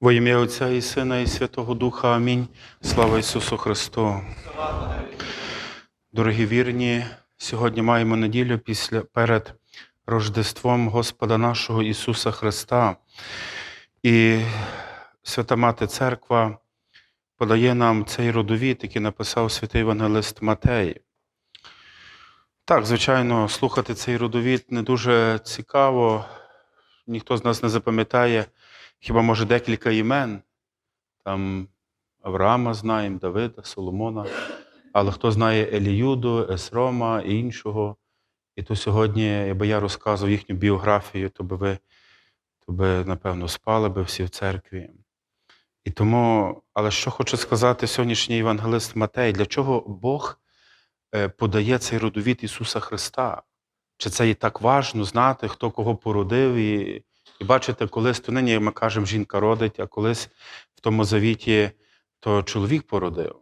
Во ім'я Отця і Сина, і Святого Духа. Амінь. Слава Ісусу Христу. Дорогі вірні, сьогодні маємо неділю після, перед Рождеством Господа нашого Ісуса Христа. І Свята Мати Церква подає нам цей родовід, який написав святий Євангелист Матей. Так, звичайно, слухати цей родовід не дуже цікаво. Ніхто з нас не запам'ятає, хіба може декілька імен. Там Авраама знаємо, Давида, Соломона. Але хто знає Еліюду, Есрома і іншого. І то сьогодні, якби я розказував їхню біографію, то би ви, то би, напевно, спали би всі в церкві. І тому, але що хочу сказати сьогоднішній євангелист Матей, для чого Бог е, подає цей родовід Ісуса Христа? Чи це і так важно знати, хто кого породив? І, і бачите, колись то нині ми кажемо, жінка родить, а колись в тому завіті то чоловік породив.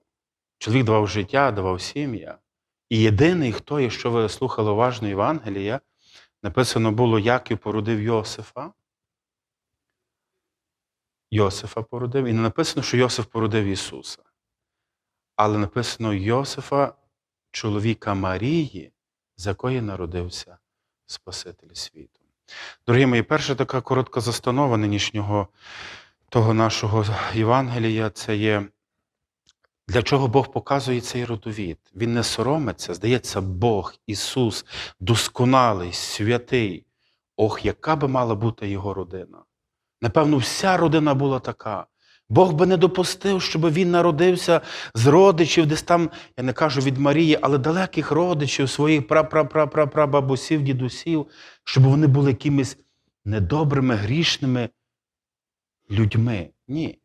Чоловік давав життя, давав сім'я. І єдиний, хто, якщо ви слухали уважно Євангелія, написано було, Яків породив Йосифа. Йосифа породив, і не написано, що Йосиф породив Ісуса. Але написано Йосифа, чоловіка Марії, з якої народився Спаситель світу. Дорогі мої, перша така коротка застанова нинішнього того нашого Євангелія це є, для чого Бог показує цей родовід. Він не соромиться, здається, Бог, Ісус, досконалий, святий. Ох, яка би мала бути його родина. Напевно, вся родина була така. Бог би не допустив, щоб він народився з родичів, десь там, я не кажу від Марії, але далеких родичів, своїх прапрапрапрапрабабусів, дідусів, щоб вони були якимись недобрими, грішними людьми. Ні.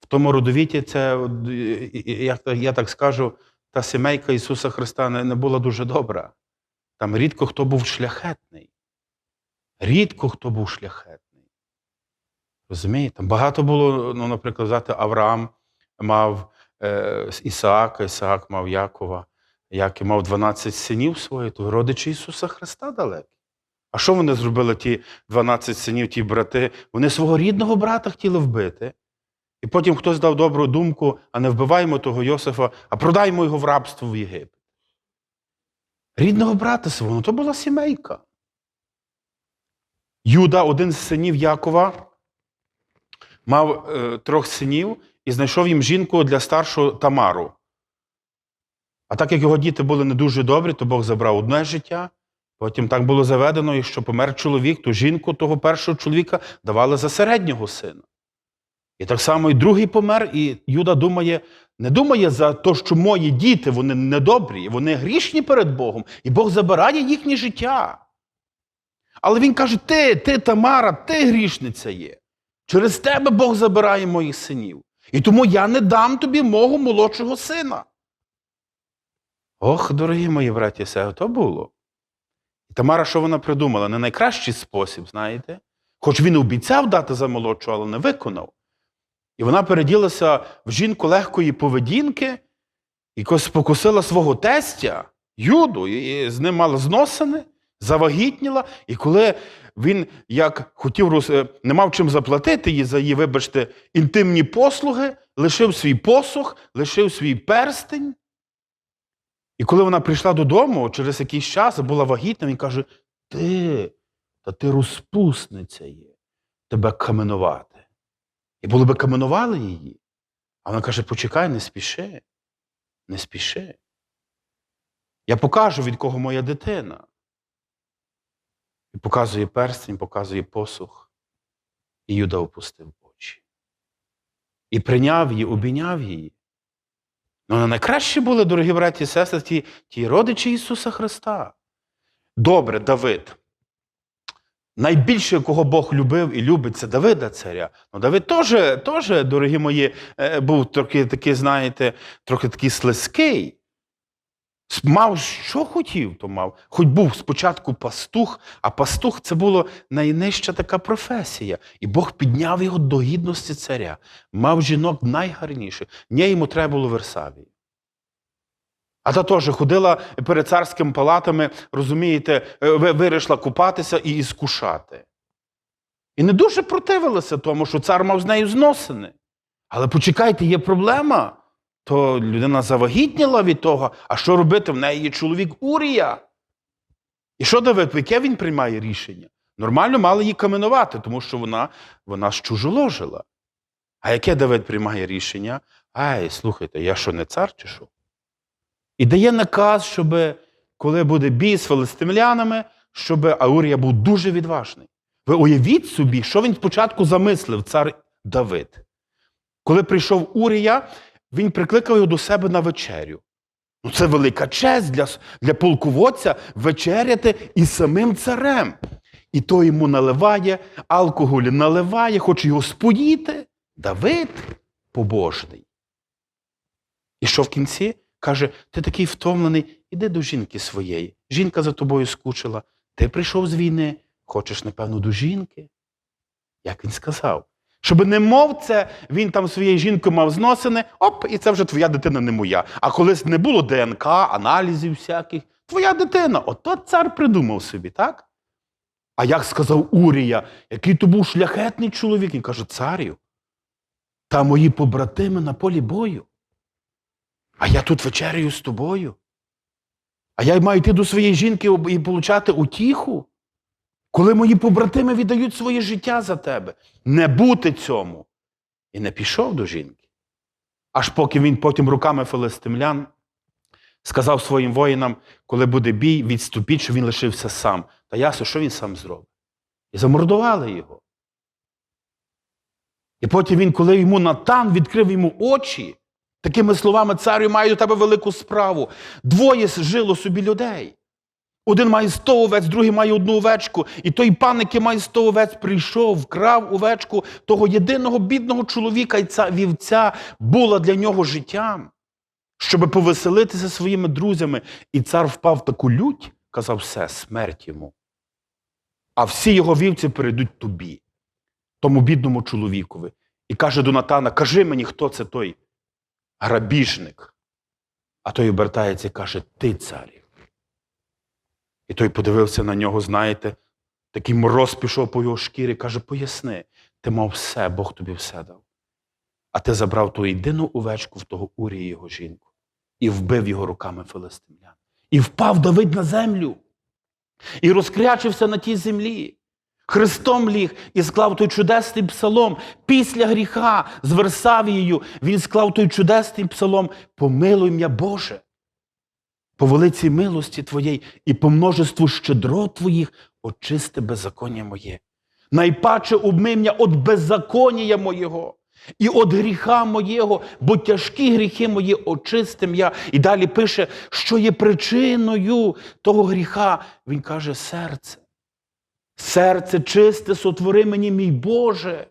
В тому родовіті це, я так скажу, та сімейка Ісуса Христа не, була дуже добра. Там рідко хто був шляхетний. Рідко хто був шляхетний. Розумієте? Багато було, ну, наприклад, взяти Авраам мав е, Ісаака, Ісаак мав Якова, Яків мав 12 синів своїх, то родичі Ісуса Христа далекі. А що вони зробили, ті 12 синів, ті брати? Вони свого рідного брата хотіли вбити. І потім хтось дав добру думку, а не вбиваємо того Йосифа, а продаємо його в рабство в Єгипет. Рідного брата свого, ну то була сімейка. Юда, один з синів Якова, мав е, трьох синів і знайшов їм жінку для старшого Тамару. А так як його діти були не дуже добрі, то Бог забрав одне життя. Потім так було заведено, і що помер чоловік, то жінку того першого чоловіка давали за середнього сина. І так само і другий помер, і Юда думає, не думає за те, що мої діти вони недобрі, вони грішні перед Богом, і Бог забирає їхнє життя. Але він каже: ти, ти, Тамара, ти грішниця є. Через тебе Бог забирає моїх синів. І тому я не дам тобі мого молодшого сина. Ох, дорогі мої браті, все то було. І Тамара, що вона придумала? Не найкращий спосіб, знаєте? Хоч він обіцяв дати за молодшого, але не виконав. І вона переділася в жінку легкої поведінки, і спокусила свого тестя, Юду, і з ним мала зносини, завагітніла. І коли він як хотів не мав чим заплатити їй за її, вибачте, інтимні послуги, лишив свій посух, лишив свій перстень. І коли вона прийшла додому, через якийсь час була вагітна, він каже: Ти, та ти розпусниця є, тебе каменувати. І були би каменували її. А вона каже: почекай, не спіши, не спіши. Я покажу, від кого моя дитина. І показує перстень, показує посух. І Юда опустив очі. І прийняв її, обійняв її. Ну, найкраще були, дорогі браті і сестри, ті, ті родичі Ісуса Христа. Добре, Давид. Найбільше, кого Бог любив і любить, це Давида царя. Ну, Давид теж, дорогі мої, е, був трохи такий, знаєте, трохи такий слизький. Мав що хотів, то мав. Хоч був спочатку пастух, а пастух це була найнижча така професія. І Бог підняв його до гідності царя. Мав жінок найгарніших. Ні, йому треба було Версавії. А та теж ходила перед царськими палатами, розумієте, е, вирішила купатися і іскушати. І не дуже противилися тому, що цар мав з нею зносини. Але почекайте, є проблема. То людина завагітніла від того, а що робити? В неї є чоловік Урія. І що Давид, яке він приймає рішення? Нормально мали її каменувати, тому що вона, вона чужоложила. А яке Давид приймає рішення? Ай, слухайте, я що не цар чи що? І дає наказ, щоб коли буде бій з филистимлянами, щоб Аурія був дуже відважний. Ви уявіть собі, що він спочатку замислив, цар Давид. Коли прийшов Урія, він прикликав його до себе на вечерю. Ну, це велика честь для, для полководця вечеряти із самим царем. І той йому наливає, алкоголь наливає, хоче його споїти. Давид побожний. І що в кінці? Каже: ти такий втомлений, іди до жінки своєї. Жінка за тобою скучила. Ти прийшов з війни, хочеш, напевно, до жінки. Як він сказав? Щоб не мов це, він там своєю жінкою мав зносини, оп, і це вже твоя дитина не моя. А колись не було ДНК, аналізів всяких, твоя дитина. Ото цар придумав собі, так? А як сказав Урія, який то був шляхетний чоловік, він каже, царю, та мої побратими на полі бою. А я тут вечеряю з тобою. А я маю йти до своєї жінки і получати утіху. Коли мої побратими віддають своє життя за тебе, не бути цьому. І не пішов до жінки. Аж поки він потім руками филистимлян сказав своїм воїнам, коли буде бій, відступіть, що він лишився сам. Та ясно, що він сам зробить? І замордували його. І потім він, коли йому Натан відкрив йому очі, такими словами, царю маю до тебе велику справу. Двоє жило собі людей. Один має сто овець, другий має одну овечку. І той пан, який має сто овець, прийшов, вкрав овечку того єдиного бідного чоловіка, і ця вівця була для нього життям, щоб повеселитися своїми друзями. І цар впав в таку лють, казав, все, смерть йому. А всі його вівці перейдуть тобі, тому бідному чоловікові. І каже до Натана: кажи мені, хто це той грабіжник. А той обертається і каже: Ти царю. І той подивився на нього, знаєте, такий мороз пішов по його шкірі, каже: Поясни, ти мав все, Бог тобі все дав. А ти забрав ту єдину овечку в того Урії його жінку і вбив його руками филистимлян. І впав Давид на землю, і розкрячився на тій землі. Христом ліг і склав той чудесний псалом. Після гріха з Версавією він склав той чудесний псалом. Помилуй м'я Боже по великій милості Твоєї і по множеству щедрот Твоїх очисти беззаконня моє. Найпаче обмий мене від беззаконня моєго і від гріха моєго, бо тяжкі гріхи мої очистим я. І далі пише, що є причиною того гріха. Він каже, серце. Серце чисте, сотвори мені, мій Боже.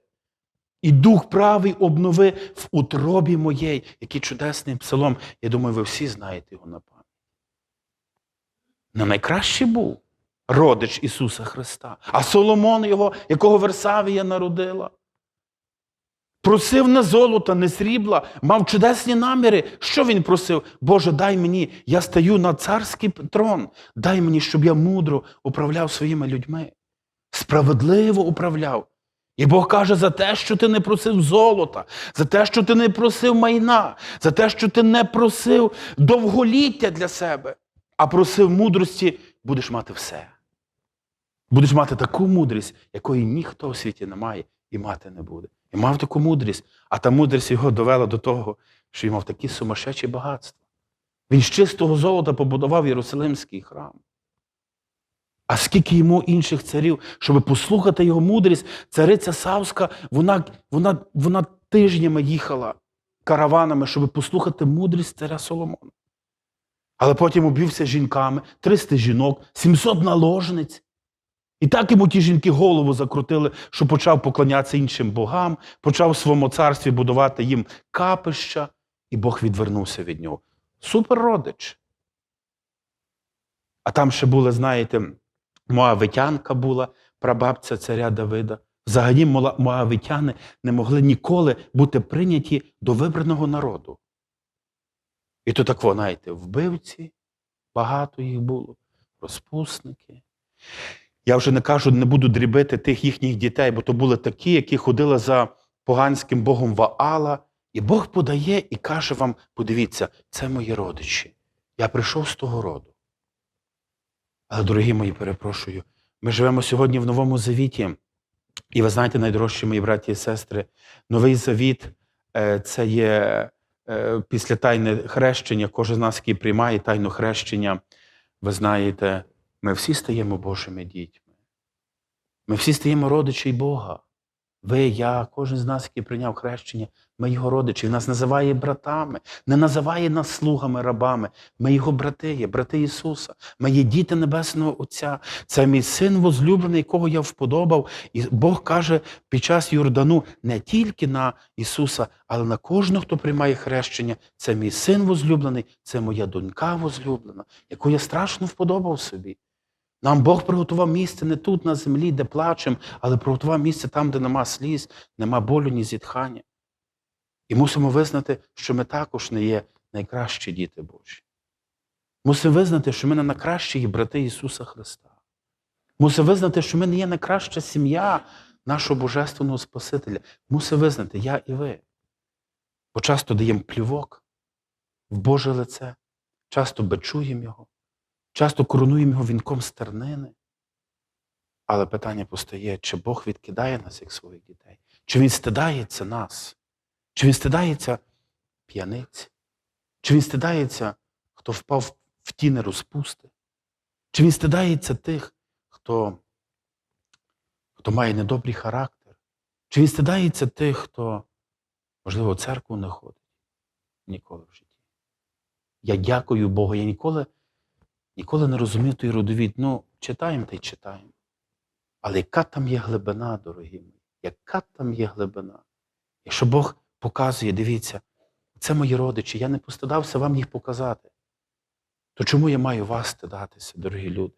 І дух правий обнови в утробі моєї. Який чудесний псалом. Я думаю, ви всі знаєте його на пам'ять. Не найкращий був родич Ісуса Христа, а Соломон його, якого Версавія народила. Просив не золота, не срібла, мав чудесні наміри. Що він просив? Боже, дай мені, я стаю на царський трон. Дай мені, щоб я мудро управляв своїми людьми. Справедливо управляв. І Бог каже, за те, що ти не просив золота, за те, що ти не просив майна, за те, що ти не просив довголіття для себе а просив мудрості, будеш мати все. Будеш мати таку мудрість, якої ніхто у світі не має і мати не буде. І мав таку мудрість, а та мудрість його довела до того, що він мав такі сумасшедші багатства. Він з чистого золота побудував Єрусалимський храм. А скільки йому інших царів, щоб послухати його мудрість, цариця Савська, вона, вона, вона тижнями їхала караванами, щоб послухати мудрість царя Соломона. Але потім обвівся жінками, 300 жінок, 700 наложниць. І так йому ті жінки голову закрутили, що почав поклонятися іншим богам, почав в своєму царстві будувати їм капища, і Бог відвернувся від нього. Суперродич. А там ще була, знаєте, Моавитянка була, прабабця царя Давида. Взагалі, Моавитяни не могли ніколи бути прийняті до вибраного народу. І то так, знаєте, вбивці, багато їх було, розпусники. Я вже не кажу, не буду дрібити тих їхніх дітей, бо то були такі, які ходили за поганським богом Ваала. І Бог подає і каже вам: подивіться, це мої родичі. Я прийшов з того роду. Але, дорогі мої, перепрошую, ми живемо сьогодні в новому завіті. І ви знаєте, найдорожчі мої браті і сестри, новий завіт е, це є після тайне хрещення, кожен з нас, який приймає тайну хрещення, ви знаєте, ми всі стаємо Божими дітьми. Ми всі стаємо родичі Бога. Ви, я, кожен з нас, який прийняв хрещення, ми його родичі. Нас називає братами, не називає нас слугами, рабами. Ми його брати брати Ісуса. Ми є діти Небесного Отця. Це мій син возлюблений, якого я вподобав. І Бог каже під час Йордану не тільки на Ісуса, але на кожного, хто приймає хрещення. Це мій син возлюблений, це моя донька возлюблена, яку я страшно вподобав собі. Нам Бог приготував місце не тут, на землі, де плачемо, але приготував місце там, де нема сліз, нема болю, ні зітхання. І мусимо визнати, що ми також не є найкращі діти Божі. Мусимо визнати, що ми не найкращі брати Ісуса Христа. Мусимо визнати, що ми не є найкраща сім'я нашого Божественного Спасителя. Мусимо визнати, я і ви. Бо часто даємо плівок в Боже лице, часто бечуємо Його. Часто коронуємо його вінком стернини. Але питання постає, чи Бог відкидає нас як своїх дітей? Чи Він стидається нас? Чи Він стидається п'яниць? Чи Він стидається, хто впав в тіни розпусти? Чи Він стидається тих, хто, хто має недобрий характер? Чи Він стидається тих, хто, можливо, в церкву не ходить? Ніколи в житті. Я дякую Богу, я ніколи. Ніколи не розумів той родовід. Ну, читаємо та й читаємо. Але яка там є глибина, дорогі мої? Яка там є глибина? Якщо Бог показує, дивіться, це мої родичі, я не постидався вам їх показати. То чому я маю вас стидатися, дорогі люди?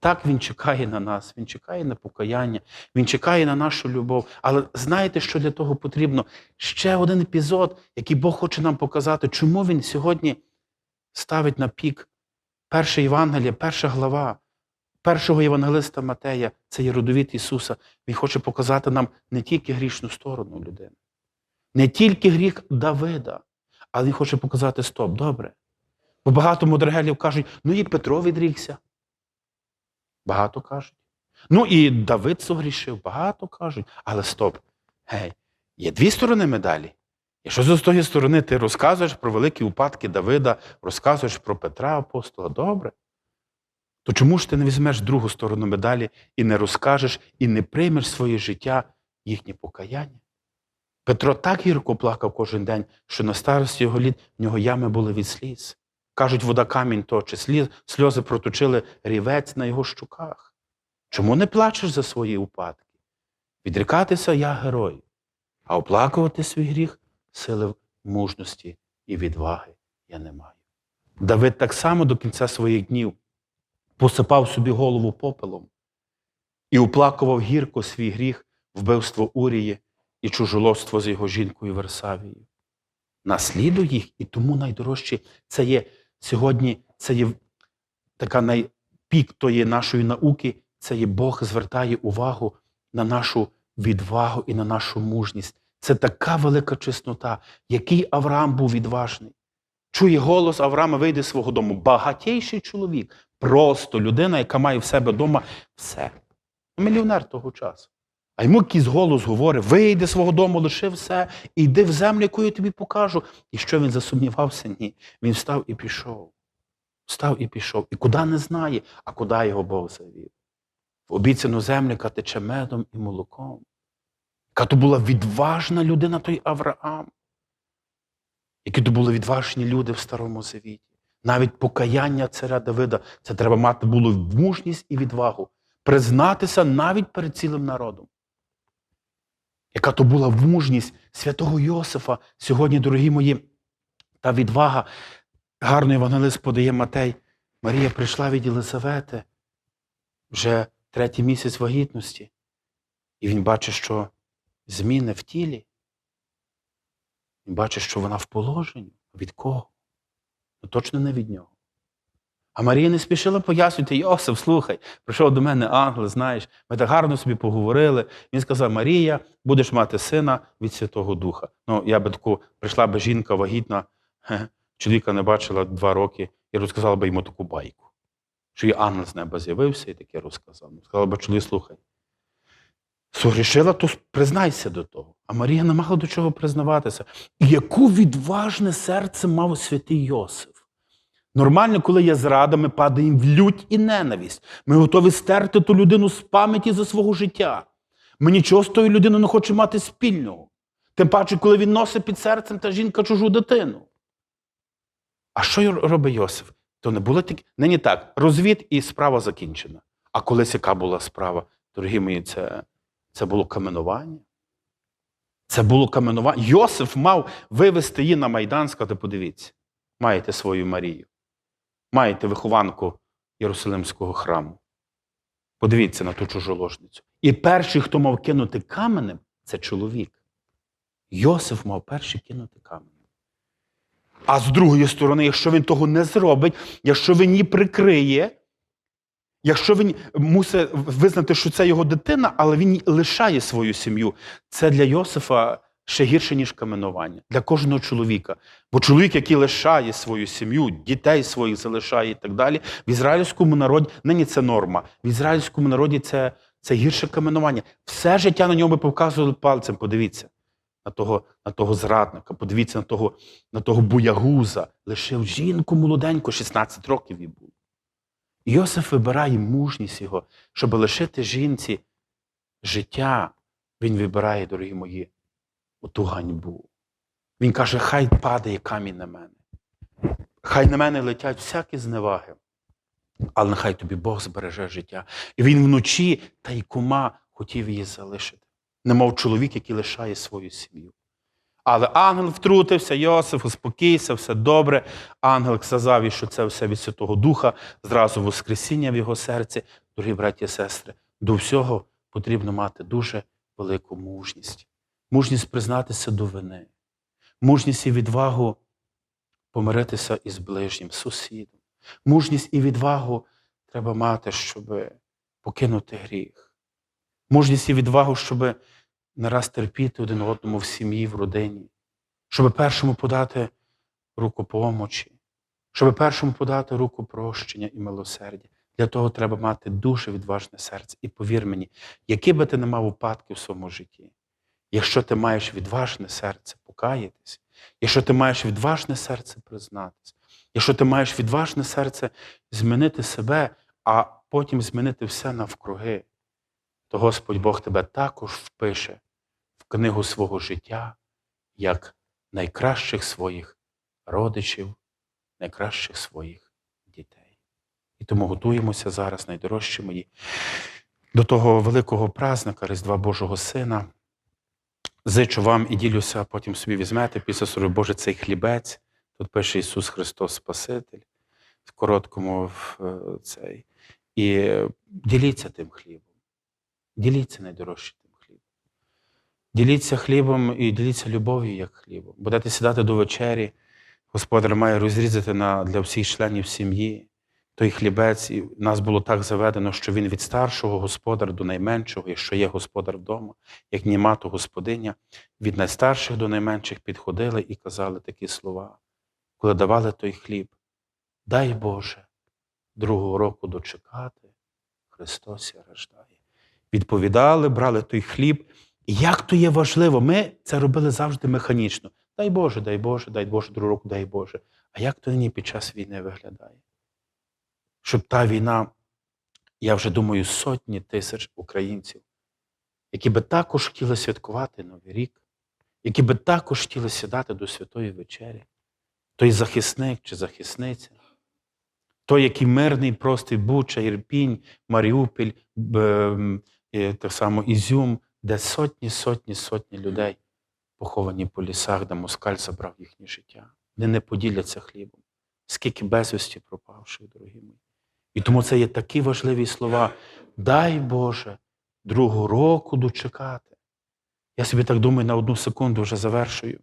Так Він чекає на нас, Він чекає на покаяння, Він чекає на нашу любов. Але знаєте, що для того потрібно? Ще один епізод, який Бог хоче нам показати, чому Він сьогодні ставить на пік Перше Євангеліє, перша глава першого євангелиста Матея це є родовід Ісуса. Він хоче показати нам не тільки грішну сторону людини, не тільки гріх Давида, але Він хоче показати стоп, добре. Бо багато мудрегелів кажуть, ну і Петро відрікся. Багато кажуть. Ну і Давид согрішив, багато кажуть. Але стоп. Гей, є дві сторони медалі. Якщо з тої сторони ти розказуєш про великі упадки Давида, розказуєш про Петра апостола, добре, то чому ж ти не візьмеш другу сторону медалі і не розкажеш, і не приймеш своє життя їхнє покаяння? Петро так гірко плакав кожен день, що на старості його літ в нього ями були від сліз. Кажуть, вода камінь точить, сліз, сльози проточили рівець на його щуках. Чому не плачеш за свої упадки? Відрікатися я герой, а оплакувати свій гріх сили мужності і відваги я не маю. Давид так само до кінця своїх днів посипав собі голову попелом і оплакував гірко свій гріх, вбивство Урії і чужолоство з його жінкою Версавією. Наслідуй їх, і тому найдорожче це є сьогодні, це є така найпік тої нашої науки, це є Бог звертає увагу на нашу відвагу і на нашу мужність. Це така велика чеснота, який Авраам був відважний. Чує голос Авраама, вийде з свого дому. Багатійший чоловік, просто людина, яка має в себе вдома все. Мільйонер того часу. А йому якийсь голос говорить: вийди з свого дому, лиши все, і йди в землю, яку я тобі покажу. І що він засумнівався? Ні. Він встав і пішов. Встав і пішов. І куди не знає, а куди його Бог завів. В обіцяну землю, яка тече медом і молоком. Яка то була відважна людина, той Авраам. Які то були відважні люди в Старому Завіті. Навіть покаяння царя Давида, це треба мати було мужність і відвагу. Признатися навіть перед цілим народом. Яка то була мужність святого Йосифа. Сьогодні, дорогі мої, та відвага. Гарно Євангелист подає Матей. Марія прийшла від Єлизавети вже третій місяць вагітності. І він бачить, що зміни в тілі. Він бачить, що вона в положенні. Від кого? Ну, точно не від нього. А Марія не спішила пояснювати, Йосиф, слухай, прийшов до мене ангел, знаєш, ми так гарно собі поговорили. Він сказав: Марія, будеш мати сина від Святого Духа. Ну, я би таку, прийшла би жінка вагітна, чоловіка не бачила два роки, і розказала би йому таку байку. Що і ангел з неба з'явився і таке розказав. Ну, Сказала би, чоловік, слухай. Согрішила, то признайся до того. А Марія не мала до чого признаватися. І яку відважне серце мав святий Йосиф. Нормально, коли є зрада, ми падаємо в лють і ненависть. Ми готові стерти ту людину з пам'яті за свого життя. Ми нічого з тою людиною не хочемо мати спільного. Тим паче, коли він носить під серцем та жінка чужу дитину. А що робить Йосиф? То не було таке. Нині так, розвід і справа закінчена. А колись яка була справа? Дорогі мої, це, це було каменування. Це було каменування. Йосиф мав вивести її на Майдан, сказати, подивіться, маєте свою Марію, маєте вихованку Єрусалимського храму. Подивіться на ту чужоложницю. І перший, хто мав кинути каменем, це чоловік. Йосиф мав перший кинути каменем. А з другої сторони, якщо він того не зробить, якщо він її прикриє, якщо він мусить визнати, що це його дитина, але він лишає свою сім'ю, це для Йосифа ще гірше, ніж каменування, для кожного чоловіка. Бо чоловік, який лишає свою сім'ю, дітей своїх залишає і так далі, в ізраїльському народі нині це норма. В ізраїльському народі це, це гірше каменування. Все життя на ньому показували пальцем. Подивіться на того, на того зрадника, подивіться на того, на того буягуза. Лишив жінку молоденьку, 16 років їй було. Йосиф вибирає мужність його, щоб лишити жінці життя. Він вибирає, дорогі мої, оту ганьбу. Він каже, хай падає камінь на мене. Хай на мене летять всякі зневаги, але нехай тобі Бог збереже життя. І він вночі та й кума хотів її залишити. Немов чоловік, який лишає свою сім'ю. Але ангел втрутився, Йосиф, успокійся, все добре. Ангел сказав, що це все від Святого Духа, зразу Воскресіння в його серці. Дорогі браті і сестри, до всього потрібно мати дуже велику мужність. Мужність признатися до вини, мужність і відвагу помиритися із ближнім, сусідом. Мужність і відвагу треба мати, щоб покинути гріх. Мужність і відвагу, щоб не раз терпіти один одному в сім'ї, в родині, щоб першому подати руку помочі, щоб першому подати руку прощення і милосердя. Для того треба мати дуже відважне серце. І повір мені, які би ти не мав упадки в своєму житті, якщо ти маєш відважне серце покаятись, якщо ти маєш відважне серце признатись, якщо ти маєш відважне серце змінити себе, а потім змінити все навкруги, то Господь Бог тебе також впише книгу свого життя як найкращих своїх родичів, найкращих своїх дітей. І тому готуємося зараз, найдорожчі мої, до того великого празника Різдва Божого Сина. Зичу вам і ділюся, потім собі візьмете після собі Боже цей хлібець. Тут пише Ісус Христос Спаситель в короткому в, цей. І діліться тим хлібом. Діліться хлібом. Діліться хлібом і діліться любов'ю, як хлібом. Будете сідати до вечері, Господар має розрізати на, для всіх членів сім'ї той хлібець, і нас було так заведено, що він від старшого господар до найменшого, якщо є господар вдома, як німа, то господиня, від найстарших до найменших підходили і казали такі слова, коли давали той хліб. Дай Боже, другого року дочекати, Христос я рождає. Відповідали, брали той хліб. Як то є важливо, ми це робили завжди механічно. Дай Боже, дай Боже, дай Боже, другого року, дай Боже. А як то нині під час війни виглядає? Щоб та війна, я вже думаю, сотні тисяч українців, які би також хотіли святкувати Новий рік, які би також хотіли сідати до святої вечері, той захисник чи захисниця, той, який мирний, простий Буча, Ірпінь, Маріупіль, так само Ізюм, де сотні, сотні, сотні людей поховані по лісах, де москаль забрав їхнє життя, де не поділяться хлібом. Скільки безвісті пропавших, дорогі мої. І тому це є такі важливі слова. Дай Боже, другого року дочекати. Я собі так думаю, на одну секунду вже завершую.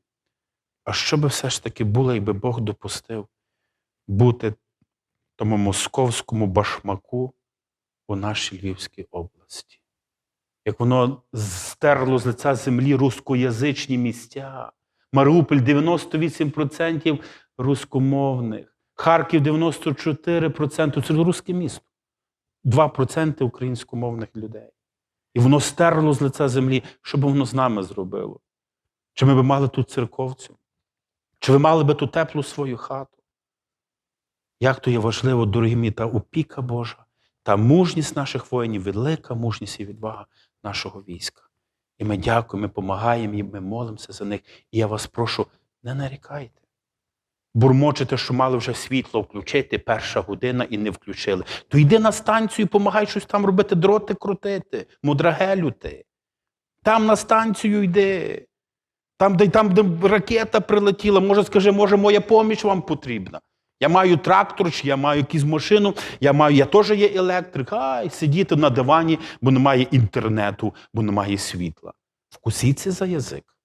А що би все ж таки було, якби Бог допустив бути тому московському башмаку у нашій Львівській області. Як воно стерло з лиця землі рускоязичні місця. Маріуполь 98% рускомовних, Харків 94% це русське місто. 2% українськомовних людей. І воно стерло з лиця землі. Що б воно з нами зробило? Чи ми б мали тут церковцю? Чи ви мали би ту теплу свою хату? Як то є важливо, дорогі мій, та опіка Божа, та мужність наших воїнів, велика мужність і відвага нашого війська. І ми дякуємо, ми допомагаємо їм, ми молимося за них. І я вас прошу, не нарікайте. Бурмочете, що мали вже світло включити, перша година і не включили. То йди на станцію, помагай щось там робити, дроти крутити, мудрагелю ти. Там на станцію йди. Там, де, там, де ракета прилетіла, може, скажи, може, моя поміч вам потрібна. Я маю трактор, чи я маю якусь машину, я маю, я теж є електрик. Ай, сидіти на дивані, бо немає інтернету, бо немає світла. Вкусіться за язик.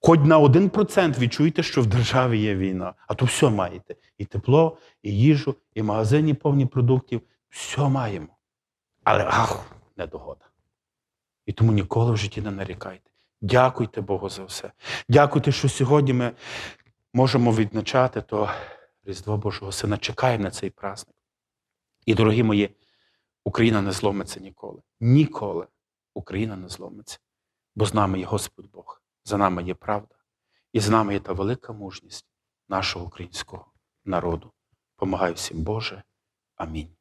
Хоч на один процент відчуєте, що в державі є війна, а то все маєте. І тепло, і їжу, і магазині повні продуктів. Все маємо. Але ах, недогода. І тому ніколи в житті не нарікайте. Дякуйте Богу за все. Дякуйте, що сьогодні ми можемо відзначати то Різдво Божого Сина. Чекаємо на цей праздник. І, дорогі мої, Україна не зломиться ніколи. Ніколи Україна не зломиться. Бо з нами є Господь Бог, за нами є правда, і з нами є та велика мужність нашого українського народу. Помагай всім Боже. Амінь.